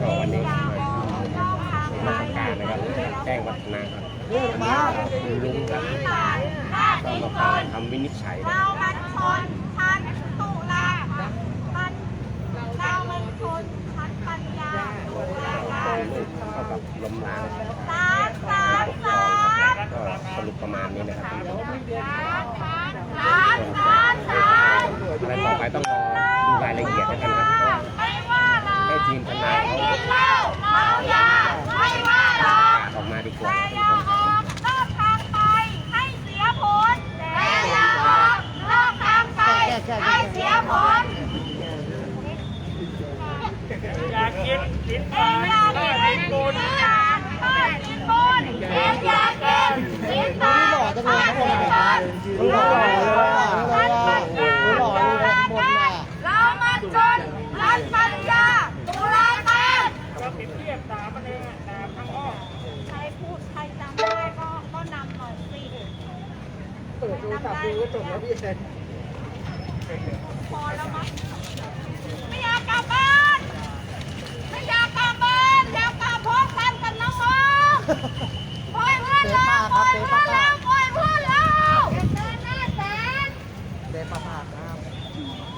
ก็วันนี้มาการนะครับแจ้งวัฒนาครับคุณลุงครับก็มาฟังคำวินิจฉัยนะเรามันชนชั้นตุลามันเรามันชนชั้นปัญญาตุลาการ ลูก เข้ากับล้มล้างสามสามสามก็สรุปประมาณนี้นะครับสามสามสามอะไรต่อไปต้องรอดูรายละเอียดด้วกันครับไม่ว่าเราให้ทีมทนายเขากินเหล้าเมายาไม่ว่าเราออกมาดีกว่าออกนอกทางไปให้เสียผลแต่อย่าออกนอกทางไปให้เสียผล อยากกินกิน เอ็งอยากกินบุญอยากกินบุญเอ็งอยากกินกินบุญอยากกินบุญรันปัญญาตุลาการเรามันชนรันปัญญาตุลาการ ก็ปิดเทียบตามมันเองตามทั้งอ้อม ใครพูดใครจำได้ก็ก็นำหน่อยสิเปิดดู จับดูก็จบแล้วพี่เซนพอแล้วมั้งไม่อยากกลับบ้านไม่อยากกลับบ้านอยากกลับพบกันกับน้องๆปล่อยเพื่อนเราปล่อยเพื่อนเราปล่อยเพื่อนเราเดินหน้าแสนเซฟป้าครับ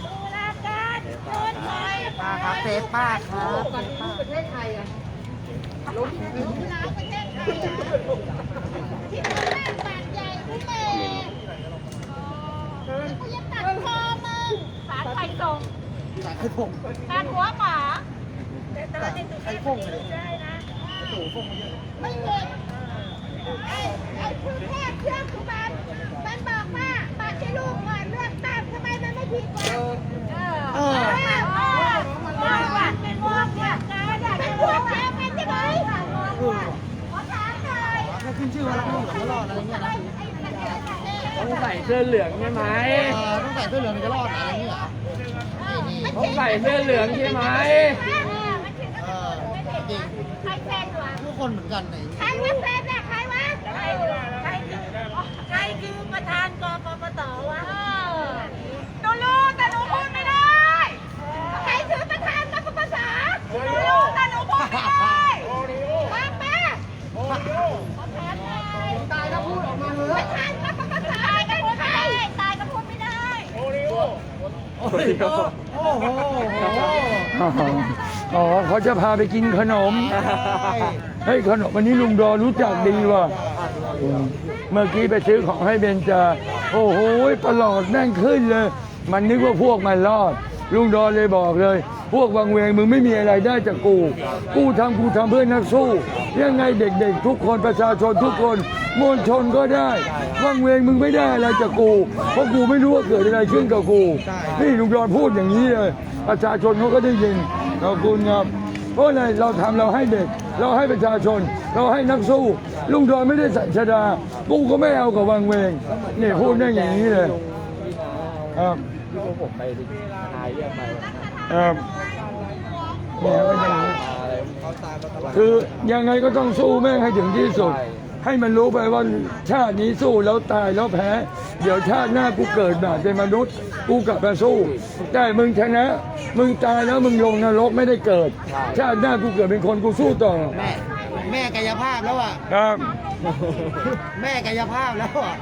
ดูแลกันเดินหน่อยป้าครับเซป้าครับประเทศไทยอะล้มน้ำประเทศไทยที่ตอนแรกบาดใหญ่ผู้เมย์กูยังตัดคอมึงสารไฟส่ง สายไข่พงการหัวหมาสายไข่พงเลยได้นะตู่พงมาเยอะไม่เก่งไอ้ไอ้คุณแม่เชื่อคุณมันมันบอกว่าบัตรที่ลูกก่อนเลือกตั้งทำไมมันไม่ผิดกว่าเออเออเออว่าว่าเป็นวงเนี่ยเป็นพวกแกเป็นใช่ไหมขอถามหน่อยถ้าขึ้นชื่อว่ารักลูกหลานตลอดอะไรเงี้ยนะต้องใส่เสื้อเหลืองใช่ไหมเออต้องใส่เสื้อเหลืองมันจะรอดอะไรเงี้ยเหรอ นี่นี่ต้องใส่เสื้อเหลืองใช่ไหมเออจริงใครเป็นวะทุกคนเหมือนกันไหนใครว่าเป็นน่ะใครวะใครใครใครคือประธานกปปตวะหนูรู้แต่หนูพูดไม่ได้ ใครคือประธานกปปสหนูรู้แต่หนูพูดไม่ได้ป้าป้าประธานอะไรตายแล้วพูดออกมาเลยประธานกปปสตายก็พูดไม่ได้ตายก็พูดไม่ได้โอริโอ โอ้โหโอ้โหอ๋อเขาจะพาไปกินขนม เฮ้ยขนมวันนี้ลุงดอรู้จักดีว่ะ เมื่อกี้ไปซื้อของให้เบนจา โอ้โหประหลอดแน่งขึ้นเลย มันนึกว่าพวกมันรอด ลุงดอนเลยบอกเลย พวกวังเวงมึงไม่มีอะไรได้จากกู กูทำกูทำเพื่อนักสู้ ยังไงเด็กๆ ทุกคนประชาชนทุกคนมวลชนก็ได้ วังเวงมึงไม่ได้อะไรจากกู เพราะกูไม่รู้ว่าเกิดอะไรขึ้นกับกู นี่ลุงดอนพูดอย่างนี้เลย ประชาชนเขาก็ได้ยินขอบคุณครับเพราะอะไรเราทำเราให้เด็ก เราให้ประชาชน เราให้นักสู้ ลุงดอนไม่ได้ใส่ชดากูก็ไม่เอากับวังเวงนี่พูดได้อย่างนี้เลยครับ ที่ผมไปทายเรียกไปครับเนี่ยก็อย่างนี้คือยังไงก็ต้องสู้แม่งให้ถึงที่สุด ให้มันรู้ไปว่าชาตินี้สู้แล้วตายแล้วแพ้ เดี๋ยวชาติหน้ากูเกิดมาเป็นมนุษย์ กูกลับมาสู้ แต่มึงชนะ มึงตายแล้วมึงลงนรกไม่ได้เกิด ชาติหน้ากูเกิดเป็นคนกูสู้ต่อ แม่แม่กายภาพแล้วอะครับ แม่กายภาพแล้วอะ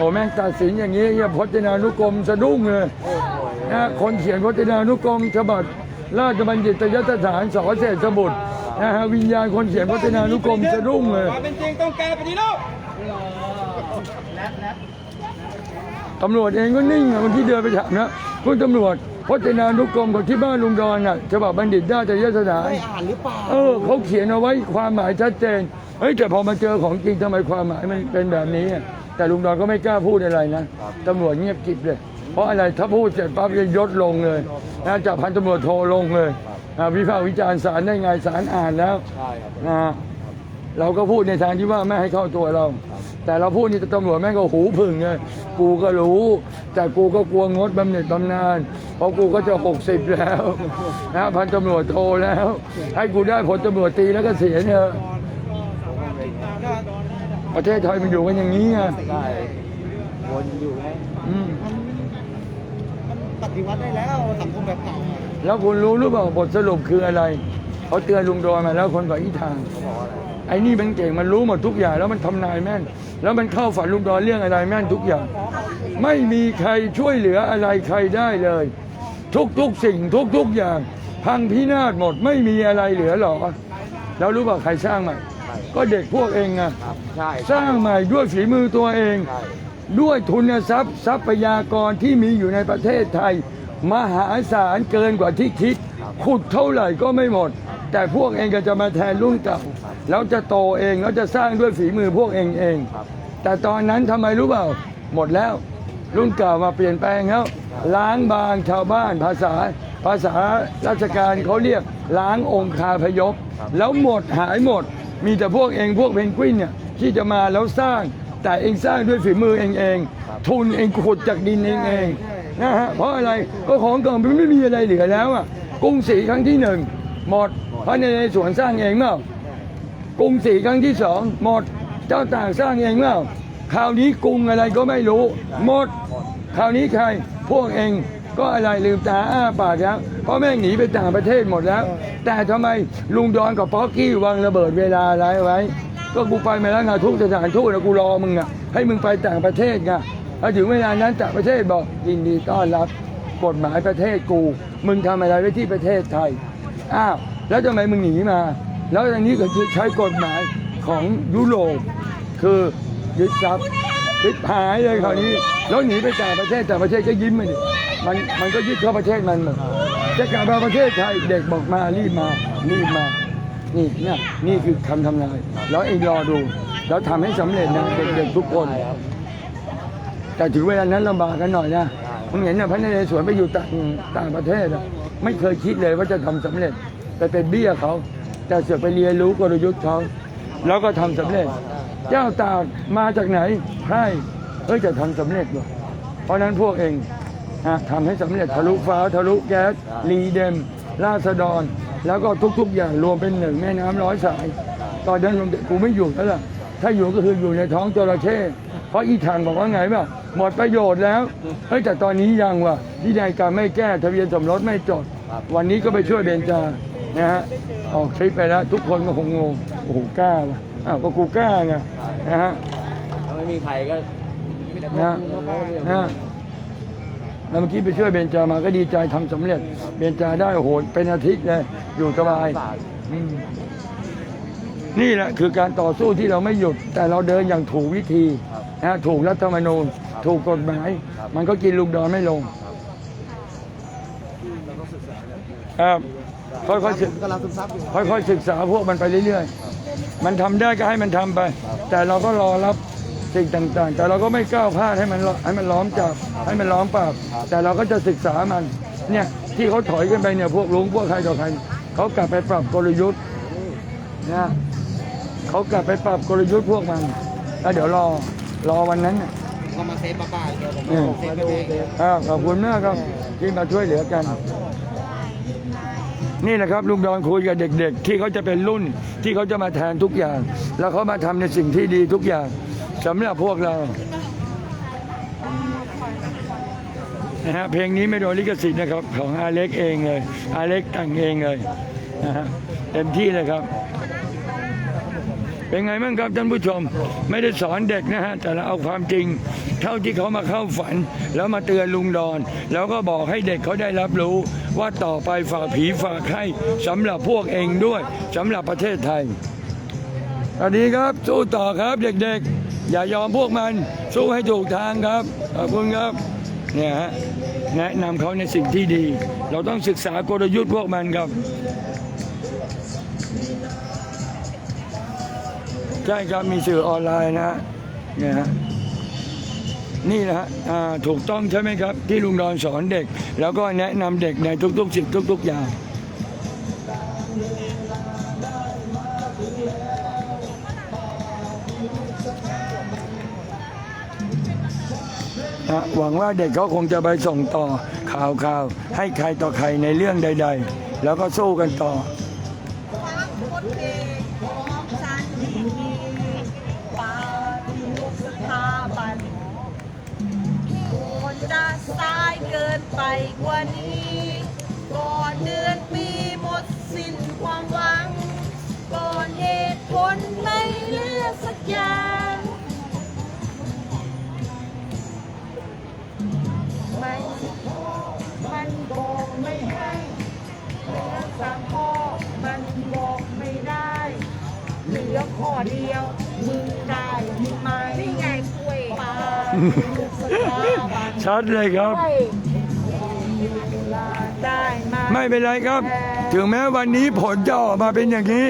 โอ้แม่งตัดสินอย่างนี้อย่าพจนานุกรมสะดุ้งเลยนะคนเขียนพจนานุกรมฉบับราชบัณฑิตยสถานสอเศรษฐบุตรนะฮะวิญญาณคนเขียนพจนานุกรมสะดุ้งเลยความเป็นจริงต้องแก้ปฏิรูปตำรวจเองก็นิ่งอะวันที่เดินไปถามนะคุณตำรวจพจนานุกรมของที่บ้านลุงดอนน่ะฉบับบัณฑิตราชยสถาน ได้อ่านหรือเปล่าเออเขาเขียนเอาไว้ความหมายชัดเจน เฮ้ยแต่พอมาเจอของจริงทำไมความหมายมันเป็นแบบนี้อะ แต่ลุงดอนก็ไม่กล้าพูดอะไรนะตำรวจเงียบกริบเลย เพราะอะไรถ้าพูดเสร็จปั๊บจะยศลงเลยนะจากพันตำรวจโทลงเลยอ่าวิพากษ์วิจารณ์ศาลได้ไงศาลอ่านแล้วนะเราก็พูดในทางที่ว่าไม่ให้เข้าตัวเรา แต่เราพูดนี่ตำรวจแม่งก็หูผึ่งเลยกูก็รู้ แต่กูก็กลัวงดบำเหน็จบำนาญเพราะกูก็จะหกสิบแล้วนะพันตำรวจโทแล้ว ให้กูได้ผลตำรวจตีแล้วก็เสียเถอะ ประเทศไทยมันอยู่กันอย่างนี้ไงใช่วนอยู่ไงอืมมันปฏิวัติได้แล้วสังคมแบบเก่าอะแล้วคุณรู้หรือเปล่าบทสรุปคืออะไรเขาเตือนลุงดอนมาแล้วคนกับอีทางไอ้นี่มันเก่งมันรู้หมดทุกอย่างแล้วมันทำนายแม่น แล้วมันเข้าฝันลุงดอนเรื่องอะไรแม่นทุกอย่าง ไม่มีใครช่วยเหลืออะไรใครได้เลย ทุกๆสิ่งทุกๆอย่าง พังพินาศหมดไม่มีอะไรเหลือหรอแล้วรู้เปล่าใครสร้างม่ ก็เด็กพวกเองอะใช่สร้างใหม่ด้วยฝีมือตัวเอง ใช่ด้วยทุนทรัพย์ทรัพยากรที่มีอยู่ในประเทศไทย มหาศาลเกินกว่าที่คิด ขุดเท่าไหร่ก็ไม่หมด แต่พวกเองก็จะมาแทนรุ่นเก่าแล้วจะโตเองแล้วจะสร้างด้วยฝีมือพวกเองเองแต่ตอนนั้นทำไมรู้เปล่า หมดแล้ว รุ่นเก่ามาเปลี่ยนแปลงแล้วล้างบางชาวบ้านภาษา ภาษาราชการเขาเรียกล้างองคาพยพ แล้วหมดหายหมด มีแต่พวกเองพวกเพนกวินเนี่ยที่จะมาแล้วสร้าง แต่เองสร้างด้วยฝีมือเองเอง ทุนเองขุดจากดินเองเองนะฮะเพราะอะไรก็ของเก่ามันไม่มีอะไรเหลือแล้วอะกรุงศรีครั้งที่หนึ่งหมดเพราะในสวนสร้างเองเปล่ากรุงศรีครั้งที่สองหมดเจ้าต่างสร้างเองเปล่าคราวนี้กรุงอะไรก็ไม่รู้หมดคราวนี้ใครพวกเอง ก็อะไรลืมตาอ้าปากแล้ว เพราะแม่งหนีไปต่างประเทศหมดแล้ว แต่ทำไมลุงดอนกับป๊อกกี้วางระเบิดเวลาอะไรไว้ ก็กูไปมาแล้วไงทุกสถานทูตนะกูรอมึงอะให้มึงไปต่างประเทศไงถ้าถึงเวลานั้นต่างประเทศบอกยินดีต้อนรับกฎหมายประเทศกู มึงทำอะไรไว้ที่ประเทศไทยอ้าวแล้วทำไมมึงหนีมา แล้วอันนี้ก็ใช้กฎหมายของยุโรปคือยึดทรัพย์ ติดหายเลยคราวนี้แล้วหนีไปต่างประเทศต่างประเทศก็ยิ้มมาดิมันมันก็ยึดเข้าประเทศมันหมดจะกลับมาประเทศไทยเด็กบอกมารีบมารีบมานี่เนี่ยนี่คือคำทำนายแล้วเองรอดู แล้วทำให้สำเร็จนะเด็กๆทุกคน แต่ถึงเวลานั้นลำบากกันหน่อยนะผมเห็นนะพระนเรศวรไปอยู่ต่างต่างประเทศไม่เคยคิดเลยว่าจะทำสำเร็จไปเป็นเบี้ยเขา แต่เสือกไปเรียนรู้กลยุทธ์เขาแล้วก็ทำสำเร็จ เจ้าตากมาจากไหนใช่เอ้ยจะทำสำเร็จหรอเพราะนั้นพวกเองนะทำให้สำเร็จทะลุฟ้าทะลุแก๊สรีเดมราษฎร แล้วก็ทุกๆ อย่างรวมเป็นหนึ่งแม่น้ำร้อยสาย ตอนนั้นกูไม่อยู่แล้วล่ะถ้าอยู่ก็คืออยู่ในท้องจระเข้เพราะอีทางบอกว่าไงป่ะหมดประโยชน์แล้วเฮ้ยแต่ตอนนี้ยังว่ะที่นายการไม่แก้ทะเบียนสมรสไม่จด วันนี้ก็ไปช่วยเบนจานะฮะออกคลิปไปแล้ว ทุกคนก็คงงงโอ้โหกล้าว่ะ อ้าวก็กูกล้าไงนะฮะถ้าไม่มีใครก็นะนะแล้วเมื่อกี้ไปช่วยเบนจามาก็ดีใจทำสำเร็จ เบนจาได้โอ้โหเป็นอาทิตย์เลยอยู่สบายอืมนี่แหละคือการต่อสู้ที่เราไม่หยุด แต่เราเดินอย่างถูกวิธีนะถูกรัฐธรรมนูญ ถูกกฎหมาย มันก็กินลูกดอนไม่ลงครับค่อยๆศึกกำลังซึมซับอยู่ค่อยๆศึกษาพวกมันไปเรื่อยๆ มันทำได้ก็ให้มันทำไป แต่เราก็รอรับสิ่งต่างๆ แต่เราก็ไม่ก้าวพลาดให้มันให้มันล้อมจับให้มันล้อมปราบแต่เราก็จะศึกษามันเนี่ยที่เขาถอยกันไปเนี่ยพวกลุงพวกใครต่อใครเขากลับไปปรับกลยุทธ์นะเขากลับไปปรับกลยุทธ์พวกมันแล้วเดี๋ยวรอรอวันนั้นน่ะก็มาเซฟป้าๆเดี๋ยวผมอืมเซฟไปเองอ่าขอบคุณมากครับที่มาช่วยเหลือกัน นี่แหละครับลุงดอนคุยกับเด็ก ๆ ที่เขาจะเป็นรุ่นที่เขาจะมาแทนทุกอย่าง แล้วเขามาทำในสิ่งที่ดีทุกอย่างสำหรับพวกเรานะฮะเพลงนี้ไม่โดนลิขสิทธิ์นะครับ ของอาเล็กเองเลยอาเล็กแต่งเองเลยนะฮะเต็มที่เลยครับ เป็นไงบ้างครับท่านผู้ชม ไม่ได้สอนเด็กนะฮะแต่เราเอาความจริง เท่าที่เขามาเข้าฝัน แล้วมาเตือนลุงดอน แล้วก็บอกให้เด็กเขาได้รับรู้ ว่าต่อไปฝาผีฝาไข้สำหรับพวกเองด้วยสำหรับประเทศไทยสวัสดีครับสู้ต่อครับเด็กๆ อย่ายอมพวกมันสู้ให้ถูกทางครับขอบคุณครับเนี่ยฮะแนะนำเขาในสิ่งที่ดี เราต้องศึกษากลยุทธ์พวกมันครับ ใช่ครับมีสื่อออนไลน์นะฮะเนี่ยฮะนี่นะฮะถูกต้องใช่ไหมครับ ที่ลุงดอนสอนเด็ก แล้วก็แนะนำเด็กในทุกๆสิ่งทุก ๆ อย่างนะหวังว่าเด็กเขาคงจะไปส่งต่อข่าวข่าวให้ใครต่อใครในเรื่องใด ๆ แล้วก็สู้กันต่อ นคนจะสายเกินนไปกว่านี้ ก่อนเดือนปีหมดสิ้นความหวัง ก่อนเหตุผลไม่เหลือสักอย่าง ไม่มันบอกไม่ให้เหลือสามข้อมันบอกไม่ได้ เหลือข้อเดียว มึงได้ไหมนี่ไงกล้วยปลาสถาบันชัดเลยครับได้ ไหมไม่เป็นไรครับ ถึงแม้วันนี้ผลจะออกมาเป็นอย่างนี้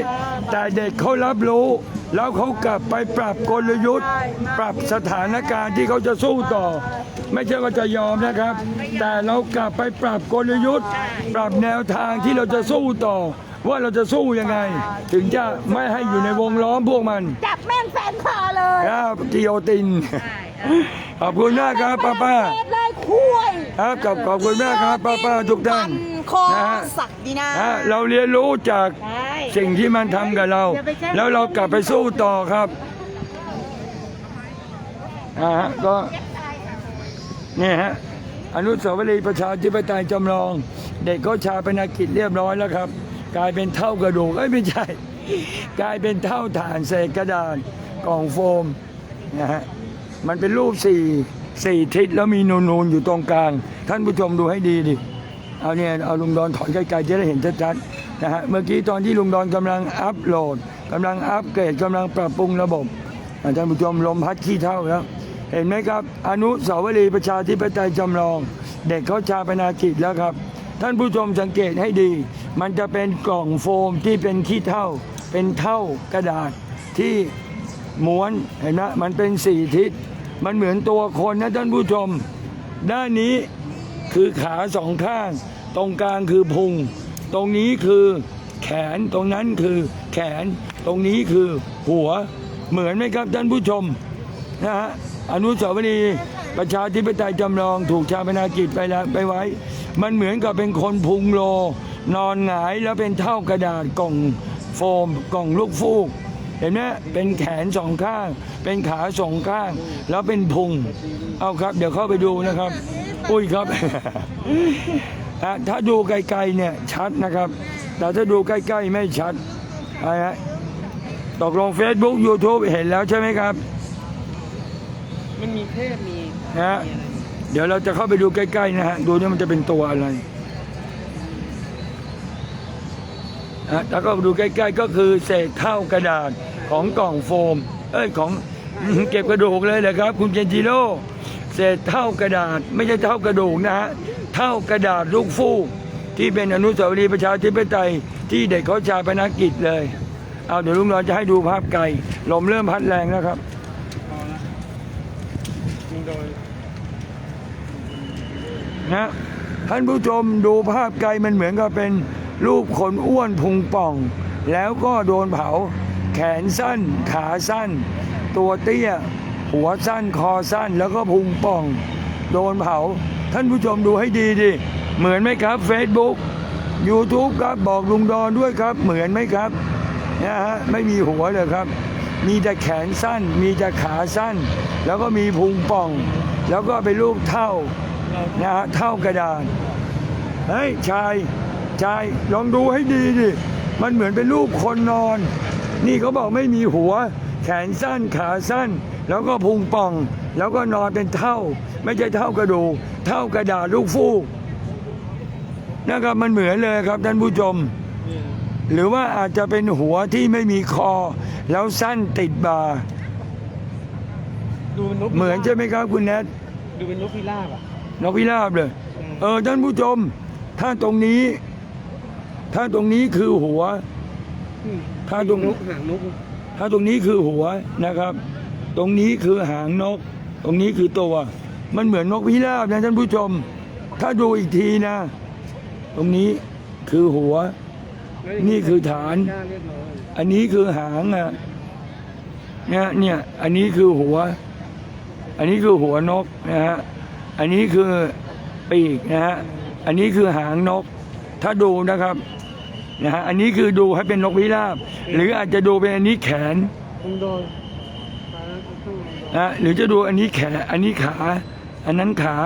แต่เด็กเขารับรู้ แล้วเขากลับไปปรับกลยุทธ์ ปรับสถานการณ์ที่เขาจะสู้ต่อ ไม่ใช่ว่าจะยอมนะครับ แต่เรากลับไปปรับกลยุทธ์ ปรับแนวทางที่เราจะสู้ต่อ ว่าเราจะสู้ยังไง ถึงจะไม่ให้อยู่ในวงล้อมพวกมัน จับแม่งแฟนคาเลยครับกิโยตินขอบคุณมากครับป้าป้าเทศเลยคุย ครับขอบขอบคุณมากครับป้าป้าทุกท่านคอนะฮะสักดีนะฮะเราเรียนรู้จากใช่สิ่งที่มันทำกับเรา แล้วเรากลับไปสู้ต่อครับอ่าฮะก็เนี่ยฮะอนุสาวรีย์ประชาธิปไตยจำลอง เด็กเขาชาปนกิจเรียบร้อยแล้วครับ กลายเป็นเท่ากระดูกเอ้ยไม่ใช่ กลายเป็นเท่าฐานเศษกระดาษกล่องโฟมนะฮะมันเป็นรูปสี่ สี่ทิศแล้วมีนูนๆอยู่ตรงกลาง ท่านผู้ชมดูให้ดีดิเอาเนี่ยเอาลุงดอนถอนไกลๆจะได้เห็นชัดๆนะฮะเมื่อกี้ตอนที่ลุงดอนกำลังอัพโหลดกำลังอัปเกรดกำลังปรับปรุงระบบอ่าท่านผู้ชมลมพัดขี้เท่าแล้วเห็นไหมครับ อนุสาวรีย์ประชาธิปไตยจำลอง เด็กเขาชาปนากิจแล้วครับ ท่านผู้ชมสังเกตให้ดี มันจะเป็นกล่องโฟมที่เป็นขี้เท่า เป็นเท่ากระดาษที่ม้วนเห็นไหมมันเป็นสี่ทิศ มันเหมือนตัวคนนะท่านผู้ชม ด้านนี้คือขาสองข้าง ตรงกลางคือพุง ตรงนี้คือแขนตรงนั้นคือแขนตรงนี้คือหัวเหมือนไหมครับท่านผู้ชมนะฮะอนุสาวรีย์ประชาธิปไตยจำลองถูกชาปนากิจไปแล้วไปไว้ มันเหมือนกับเป็นคนพุงโล นอนหงายแล้วเป็นเท่ากระดาษกล่องโฟมกล่องลูกฟูก เห็นไหมเป็นแขนสองข้าง เป็นขาสองข้าง แล้วเป็นพุง เอาครับ เดี๋ยวเข้าไปดูนะครับ อุ้ยครับอะถ้าดูไกลๆเนี่ยชัดนะครับ แต่ถ้าดูใกล้ๆไม่ชัดอะไรฮะตกลง Facebook YouTube เห็นแล้วใช่ไหมครับ มันมีเทพมีนะฮะเดี๋ยวเราจะเข้าไปดูใกล้ๆนะฮะ ดูนี่มันจะเป็นตัวอะไร ฮะแล้วก็ดูใกล้ๆก็คือเศษเท่ากระดาษของกล่องโฟม เอ้ยของเก็บกระดูกเลยเหรอครับ คุณเจนจิโร่เศษเท่ากระดาษไม่ใช่เท่ากระดูกนะฮะเท่ากระดาษลูกฟูกที่เป็นอนุสาวรีย์ประชาธิปไตยที่เด็กเขาชาปนกิจเลย เอาเดี๋ยวลุงนอนจะให้ดูภาพไกลลมเริ่มพัดแรงแล้วครับมึงโดนนะท่านผู้ชมดูภาพไกลมันเหมือนกับเป็น รูปคนอ้วนพุงป่อง แล้วก็โดนเผา แขนสั้น ขาสั้น ตัวเตี้ย หัวสั้นคอสั้นแล้วก็พุงป่อง โดนเผา ท่านผู้ชมดูให้ดีดิเหมือนไหมครับ Facebook YouTube ครับบอกลุงดอนด้วยครับ เหมือนไหมครับนะฮะไม่มีหัวเลยครับ มีแต่แขนสั้น มีแต่ขาสั้น แล้วก็มีพุงป่อง แล้วก็เป็นรูปเท่านะฮะเท่ากระดาษเฮ้ยชาย ชายลองดูให้ดีดิมันเหมือนเป็นรูปคนนอน นี่เขาบอกไม่มีหัว แขนสั้นขาสั้น แล้วก็พุงป่อง แล้วก็นอนเป็นเท่า ไม่ใช่เท่ากระดูกเท่ากระดาษลูกฟูกนะครับมันเหมือนเลยครับท่านผู้ชม หรือว่าอาจจะเป็นหัวที่ไม่มีคอ แล้วสั้นติดบ่าดูเป็นนกเหมือนใช่ไหมครับคุณแนทดูเป็นนกพิราบอะนกพิราบเลย เออท่านผู้ชมถ้าตรงนี้ ถ้าตรงนี้คือหัว ถ้าตรงนกหางนก ถ้าตรงนี้คือหัวนะครับ ตรงนี้คือหางนก ตรงนี้คือตัว มันเหมือนนกพิราบนะท่านผู้ชม ถ้าดูอีกทีนะ ตรงนี้คือหัว นี่คือฐานกล้าเรียบร้อยอันนี้คือหางอะเนี่ยเนี่ย อันนี้คือหัว อันนี้คือหัวนกนะฮะ อันนี้คือปีกนะฮะ อันนี้คือหางนก ถ้าดูนะครับ นะฮะอันนี้คือดูให้เป็นนกพิราบ หรืออาจจะดูเป็นอันนี้แขนมึงโดนนะหรือจะดูอันนี้แขนอันนี้ขา อันนั้นขา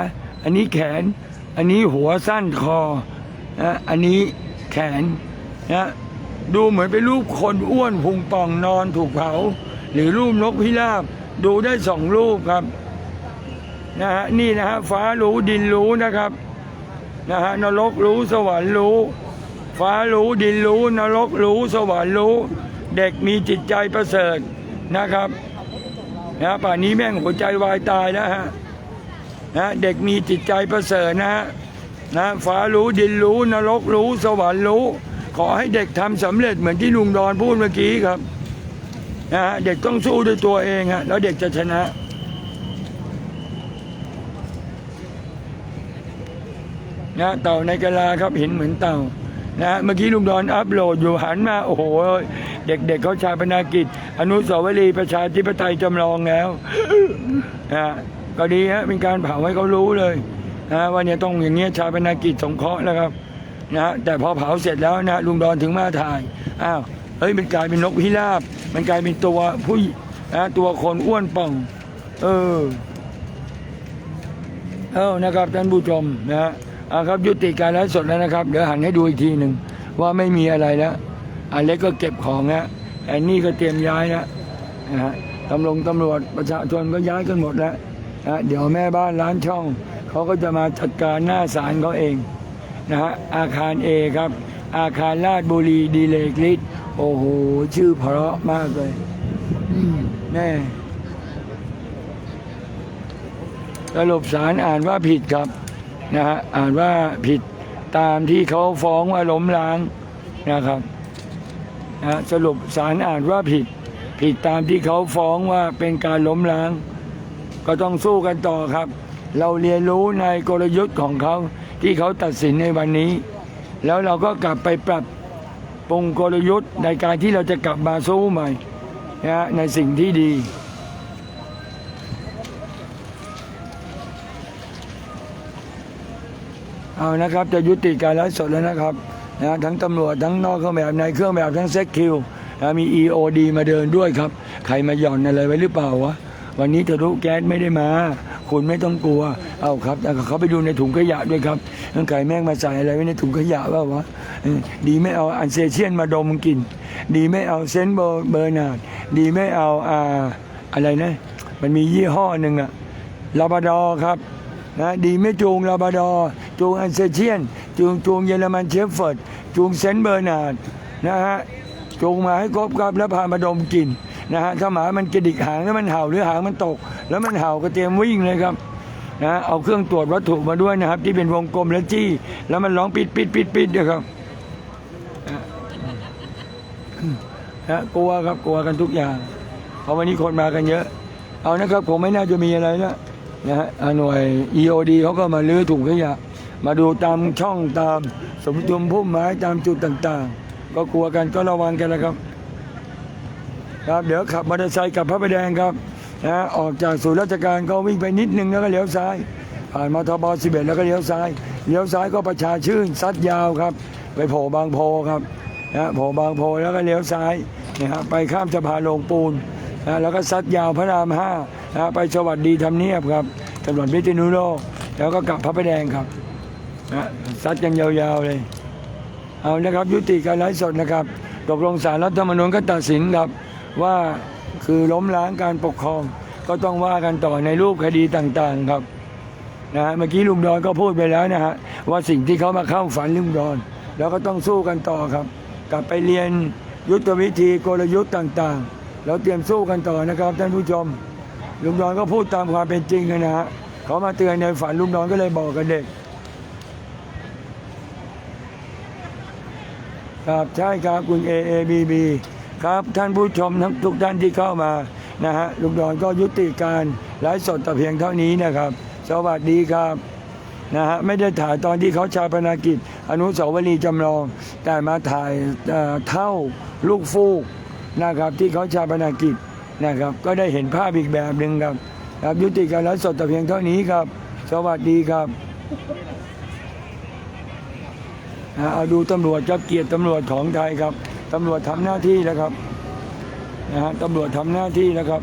อันนี้แขน อันนี้หัวสั้นคอนะอันนี้แขนนะดูเหมือนเป็นรูปคนอ้วนพุงป่องนอนถูกเผา หรือรูปนกพิราบ ดูได้สองรูปครับนะฮะนี่นะฮะฟ้ารู้ดินรู้นะครับนะฮะนรกรู้สวรรค์รู้ ฟ้ารู้ดินรู้นรกรู้สวรรค์รู้ เด็กมีจิตใจประเสริฐนะครับนะป่านนี้แม่งหัวใจวายตายแล้วฮะนะเด็กมีจิตใจประเสริฐนะฮะนะฟ้ารู้ดินรู้นรกรู้สวรรค์รู้ ขอให้เด็กทำสำเร็จเหมือนที่ลุงดอนพูดเมื่อกี้ครับนะฮะเด็กต้องสู้ด้วยตัวเองฮะแล้วเด็กจะชนะนะเต่าในกะลาครับเห็นเหมือนเต่า นะเมื่อกี้ลุงดอนอัพโหลดอยู่หันมา โอ้โห เด็กๆเขาชาปนากิจ อนุสาวรีย์ประชาธิปไตยจำลองแล้วนะก็ดีฮะเป็นการเผาให้เขารู้เลยนะว่าเนี่ยต้องอย่างเงี้ยชาปนากิจสงเคราะห์นะครับนะแต่พอเผาเสร็จแล้วนะลุงดอนถึงมาถ่ายอ้าวเฮ้ยมันกลายเป็นนกพิราบ มันกลายเป็นตัวผู้นะตัวคนอ้วนป่อง เออเออนะครับท่านผู้ชมนะฮะ ครับยุติการไลฟ์สดแล้วนะครับ เดี๋ยวหันให้ดูอีกทีหนึ่งว่าไม่มีอะไรแล้วอันเล็กก็เก็บของนะแอนนี่ก็เตรียมย้ายนะนะฮะตำรวจตำรวจประชาชนก็ย้ายกันหมดแล้วนะเดี๋ยวแม่บ้านร้านช่องเขาก็จะมาจัดการหน้าศาลเขาเองนะฮะอาคารเอครับ อาคารลาดบุรีดีเลกลิศโอ้โห ชื่อเพราะมากเลยแม่สรุปสารอ่านว่าผิดครับ นะฮะอ่านว่าผิดตามที่เขาฟ้องว่าล้มล้างนะครับนะสรุปสารอ่านว่าผิด ผิดตามที่เขาฟ้องว่าเป็นการล้มล้าง ก็ต้องสู้กันต่อครับ เราเรียนรู้ในกลยุทธ์ของเขาที่เขาตัดสินในวันนี้ แล้วเราก็กลับไปปรับปรุงกลยุทธ์ในการที่เราจะกลับมาสู้ใหม่นะในสิ่งที่ดี เอานะครับจะยุติการไลฟ์สดแล้วนะครับนะทั้งตำรวจทั้งนอกเครื่องแบบในเครื่องแบบทั้งเซ็กคิวมี EOD มาเดินด้วยครับ ใครมาหย่อนอะไรไว้หรือเปล่าวะวันนี้ทะลุแก๊สไม่ได้มา คุณไม่ต้องกลัว เอาครับแต่เขาไปดูในถุงขยะด้วยครับทั้งไก่แม่งมาใส่อะไรไว้ในถุงขยะว่าวะดีไม่เอาอันเซเชียนมาดมกิน ดีไม่เอาเซนเบอร์เบย์นาดดีไม่เอาอ่าอะไรนะ มันมียี่ห้อหนึ่งอะลาบาดอครับนะดีไม่จูงลาบาดอ จูงอันเซเชียน จูงจูงเยอรมันเชฟเฟิร์ดจูงเซนเบอร์นาร์ดนะฮะจูงมาให้ครบครับแล้วพามาดมกลิ่นนะฮะถ้าหมามันกระดิกหางแล้วมันเห่าหรือหางมันตก แล้วมันเห่าก็เตรียมวิ่งเลยครับนะเอาเครื่องตรวจวัตถุมาด้วยนะครับ ที่เป็นวงกลมและจี้ แล้วมันร้องปิดปิดปิดปิดนะครับนะกลัวครับกลัวกันทุกอย่าง เพราะวันนี้คนมากันเยอะ เอานะครับผมไม่น่าจะมีอะไรแล้วนะฮะหน่วย EOD เขาก็มาลื้อถุงขยะ มาดูตามช่องตามสมทุมพุ่มไม้ตามจุดต่างๆ ก็กลัวกันก็ระวังกันนะครับ ครับเดี๋ยวขับมอเตอร์ไซค์กลับพระประแดงครับนะออกจากศูนย์ราชการก็วิ่งไปนิดนึงแล้วก็เลี้ยวซ้าย ผ่านมทบ11แล้วก็เลี้ยวซ้ายเลี้ยวซ้ายก็ประชาชื่นซัดยาวครับ ไปโผบางโพครับนะโผบางโพแล้วก็เลี้ยวซ้ายนะฮะไปข้ามสะพานลงปูนนะแล้วก็ซัดยาวพระรามห้านะไปสวัสดีทำเนียบครับตำรวจพิษณุโลกแล้วก็กลับพระประแดงครับ นะซัดกันยาวๆเลย เอานะครับยุติการไลฟ์สดนะครับตกลงสารรัฐธรรมนูญก็ตัดสินครับว่าคือล้มล้างการปกครอง ก็ต้องว่ากันต่อในรูปคดีต่างๆครับนะฮะเมื่อกี้ลุงดอนก็พูดไปแล้วนะฮะว่าสิ่งที่เขามาเข้าฝันลุงดอน แล้วก็ต้องสู้กันต่อครับ กลับไปเรียนยุทธวิธีกลยุทธ์ต่างๆ แล้วเตรียมสู้กันต่อนะครับท่านผู้ชมลุงดอนก็พูดตามความเป็นจริงนะฮะเขามาเตือนในฝันลุงดอนก็เลยบอกกับเด็ก ครับใช่ครับคุณ A A B B ครับท่านผู้ชมทั้งทุกท่านที่เข้ามานะฮะลุงดอนก็ยุติการไลฟ์สดแต่เพียงเท่านี้นะครับ สวัสดีครับนะฮะไม่ได้ถ่ายตอนที่เขาชาปนากิจ อนุสาวรีย์จำลอง แต่มาถ่ายเท่าลูกฟูกนะครับที่เขาชาปนากิจนะครับ ก็ได้เห็นภาพอีกแบบหนึ่งครับครับยุติการไลฟ์สดแต่เพียงเท่านี้ครับ สวัสดีครับ นะเอาดูตำรวจครับเกียรติตำรวจของไทยครับตำรวจทำหน้าที่นะครับนะฮะตำรวจทำหน้าที่นะครับ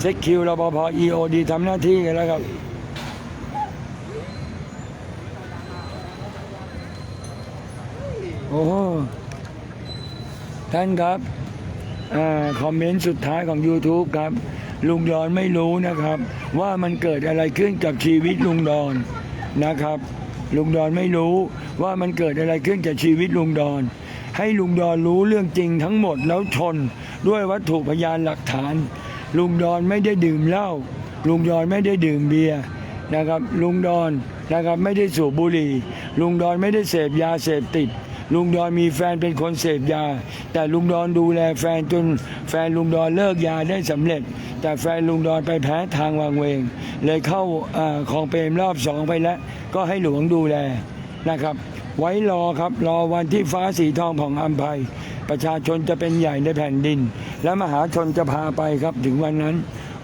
เซ็กคิวรปภอีโอดีทำหน้าที่กันแล้วครับโอ้ท่านครับอคอมเมนต์สุดท้ายของ YouTube ครับ ลุงดอนไม่รู้นะครับ ว่ามันเกิดอะไรขึ้นกับชีวิตลุงดอนนะครับ ลุงดอนไม่รู้ว่ามันเกิดอะไรขึ้นกับชีวิตลุงดอน ให้ลุงดอนรู้เรื่องจริงทั้งหมดแล้วชนด้วยวัตถุพยานหลักฐาน ลุงดอนไม่ได้ดื่มเหล้าลุงดอนไม่ได้ดื่มเบียร์นะครับลุงดอนนะครับไม่ได้สูบบุหรี่ ลุงดอนไม่ได้เสพยาเสพติด ลุงดอนมีแฟนเป็นคนเสพยา แต่ลุงดอนดูแลแฟนจนแฟนลุงดอนเลิกยาได้สำเร็จ แต่แฟนลุงดอนไปแพ้ทางวางเวง เลยเข้าอาของเปรมรอบสองไปแล้ว ก็ให้หลวงดูแลนะครับ ไว้รอครับรอวันที่ฟ้าสีทองของอัมภัย ประชาชนจะเป็นใหญ่ในแผ่นดิน และมหาชนจะพาไปครับถึงวันนั้น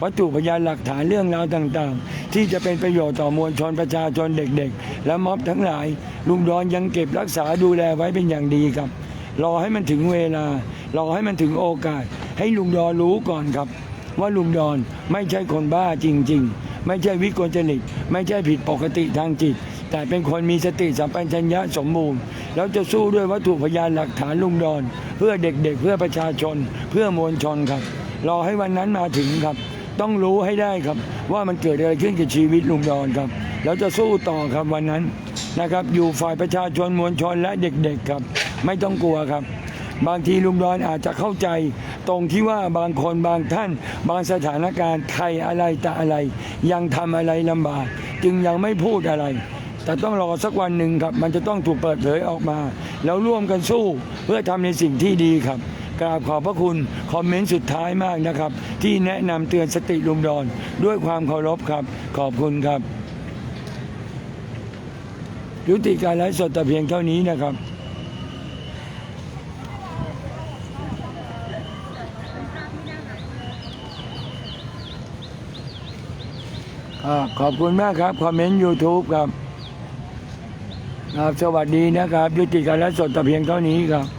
วัตถุพยานหลักฐานเรื่องราวต่างๆ ที่จะเป็นประโยชน์ต่อมวลชนประชาชนเด็กๆ และม็อบทั้งหลาย ลุงดอนยังเก็บรักษาดูแลไว้เป็นอย่างดีครับ รอให้มันถึงเวลา รอให้มันถึงโอกาส ให้ลุงดอนรู้ก่อนครับ ว่าลุงดอนไม่ใช่คนบ้าจริง ๆ ไม่ใช่วิกลจริตไม่ใช่ผิดปกติทางจิต แต่เป็นคนมีสติสัมปชัญญะสมบูรณ์แล้วจะสู้ด้วยวัตถุพยานหลักฐานลุงดอน เพื่อเด็กๆ เพื่อประชาชน เพื่อมวลชนครับรอให้วันนั้นมาถึงครับ ต้องรู้ให้ได้ครับ ว่ามันเกิดอะไรขึ้นกับชีวิตลุงดอนครับแล้วจะสู้ต่อครับวันนั้นนะครับ อยู่ฝ่ายประชาชนมวลชนและเด็กๆครับ ไม่ต้องกลัวครับ บางทีลุงดอนอาจจะเข้าใจ ตรงที่ว่าบางคนบางท่าน บางสถานการณ์ใครอะไรแต่อะไร ยังทำอะไรลำบาก จึงยังไม่พูดอะไร แต่ต้องรอสักวันหนึ่งครับ มันจะต้องถูกเปิดเผยออกมา แล้วร่วมกันสู้เพื่อทำในสิ่งที่ดีครับ กราบขอบพระคุณคอมเมนต์สุดท้ายมากนะครับ ที่แนะนำเตือนสติลุงดอนด้วยความเคารพครับ ขอบคุณครับ ยุติการไลฟ์สดแต่เพียงเท่านี้นะครับขอบคุณมากครับ คอมเมนต์ YouTube ครับครับ สวัสดีนะครับ ยุติการไลฟ์สดแต่เพียงเท่านี้ครับ